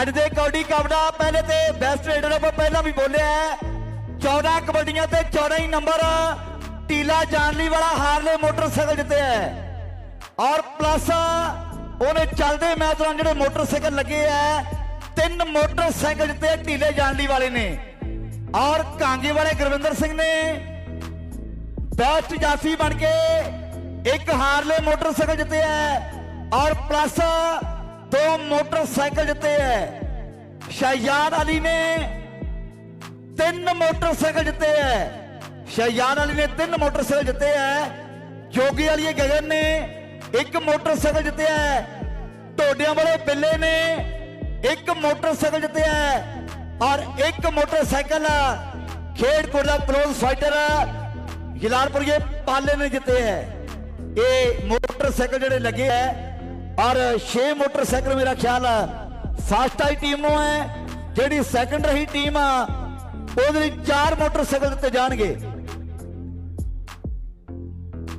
ਅੱਜ ਦੇ ਕਬੱਡੀ ਕੱਪ ਪਹਿਲੇ ਤੇ ਬੈਸਟ ਰੇਡਰ ਆਪਾਂ ਪਹਿਲਾਂ ਵੀ ਬੋਲਿਆ ਹੈ। 14 ਕਬੱਡੀਆਂ ਤੇ 14 ਹੀ ਨੰਬਰ ਟੀਲਾ ਜਾਨਲੀ ਵਾਲਾ ਹਾਰਲੇ ਮੋਟਰਸਾਈਕਲ ਜਿੱਤਿਆ ਹੈ। ਔਰ ਪਲੱਸ ਉਹਨੇ ਚੱਲਦੇ ਮੈਚ ਦੌਰਾਨ ਜਿਹੜੇ ਮੋਟਰਸਾਈਕਲ ਲੱਗੇ ਐ ਤਿੰਨ ਮੋਟਰਸਾਈਕਲ ਜਿੱਤੇ ਢੀਲੇ ਜਾਨਲੀ ਵਾਲੇ ਨੇ। ਔਰ ਕਾਂਗੇ ਵਾਲੇ ਗੁਰਵਿੰਦਰ ਸਿੰਘ ਨੇ ਬੈਸਟ ਜਾਫੀ ਬਣ ਕੇ ਇੱਕ ਹਾਰਲੇ ਮੋਟਰਸਾਈਕਲ ਜਿੱਤਿਆ ਹੈ ਔਰ ਪਲੱਸ ਦੋ ਮੋਟਰਸਾਈਕਲ ਜਿੱਤੇ ਹੈ ਸ਼ਹਿਜਾਦ ਅਲੀ ਨੇ ਤਿੰਨ ਮੋਟਰਸਾਈਕਲ ਜਿੱਤੇ ਹੈ ਸ਼ਹਿਜਾਦ ਅਲੀ ਨੇ ਤਿੰਨ ਮੋਟਰਸਾਈਕਲ ਜਿੱਤੇ ਹੈ ਜੋਗੀ ਵਾਲੀ ਗਗਨ ਨੇ ਇੱਕ ਮੋਟਰਸਾਈਕਲ ਜਿੱਤਿਆ ਹੈ ਟੋਡਿਆਂ ਵਾਲੇ ਬਿੱਲੇ ਨੇ ਇੱਕ ਮੋਟਰਸਾਈਕਲ ਜਿੱਤਿਆ ਹੈ ਔਰ ਇੱਕ ਮੋਟਰਸਾਈਕਲ ਖੇਡਕੋਟ ਦਾ ਕਲੋਜ਼ ਫਾਈਟਰ ਗਿਲਾਰਪੁਰੀਏ ਪਾਲੇ ਨੇ ਜਿੱਤੇ ਹੈ। ਇਹ ਮੋਟਰਸਾਈਕਲ ਜਿਹੜੇ ਲੱਗੇ ਹੈ ਔਰ 6 ਮੋਟਰਸਾਈਕਲ ਮੇਰਾ ਖਿਆਲ ਫਸਟ ਆਈ ਟੀਮ ਨੂੰ ਹੈ। ਜਿਹੜੀ ਸੈਕੰਡ ਰਹੀ ਟੀਮ ਆ, ਉਹਦੇ ਲਈ ਚਾਰ ਮੋਟਰਸਾਈਕਲ ਦਿੱਤੇ ਜਾਣਗੇ।